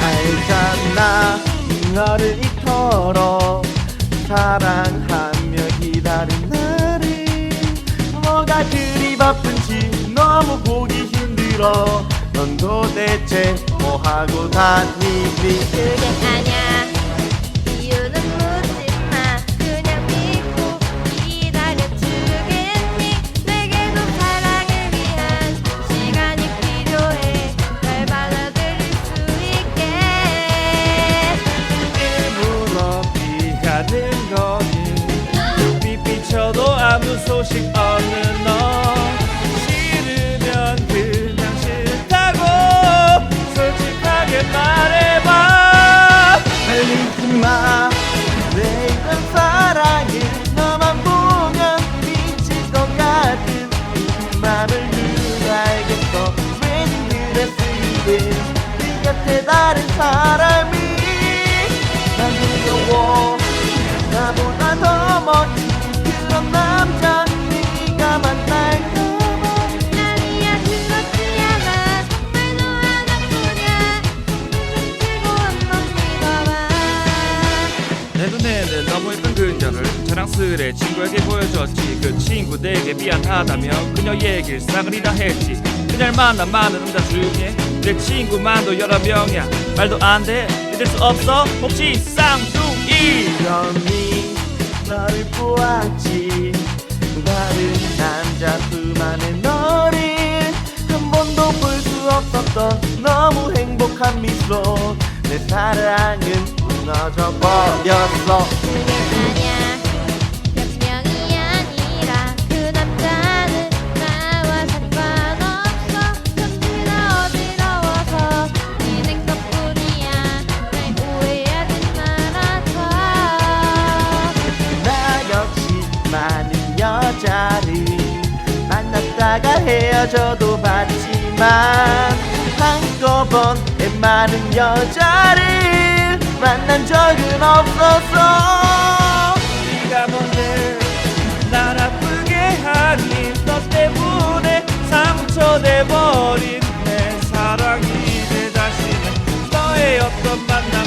알잖아 너를 이토록 너무 보기 힘들어. 넌 도대체 뭐하고 다니니? 그게 아냐 이유는 묻지 마. 그냥 믿고 기다려 주겠니? 내게도 사랑을 위한 시간이 필요해. 날 받아들일 수 있게. 일부러 피하는 거니? 눈빛 비춰도 아무 소식 없는 너 사람이 난 두려워 나보다 더 멋진 그런 남자 네가 만날까봐 아니야 그렇지 않아 말도 하나뿐이야 즐거운 넌 믿어봐 내 눈에는 너무 예쁜 그녀를 자랑스레 친구에게 보여줬지. 그 친구 내게 미안하다며 그녀 얘길 싸그리라 했지. 그날 만난 많은 남자 중에 내 친구만도 여러 명이야. 말도 안 돼. 믿을 수 없어. 혹시 쌍둥이. 이러니 너를 보았지. 다른 남자 품 안에 너를 한 번도 볼 수 없었던 너무 행복한 미소. 내 사랑은 무너져 버렸어 만났다가 헤어져도 봤지만 한꺼번에 많은 여자를 만난 적은 없었어 네가 뭔데 날 아프게 하니 너 때문에 상처내버린 내 사랑이 내 자신은 너의 어떤 만남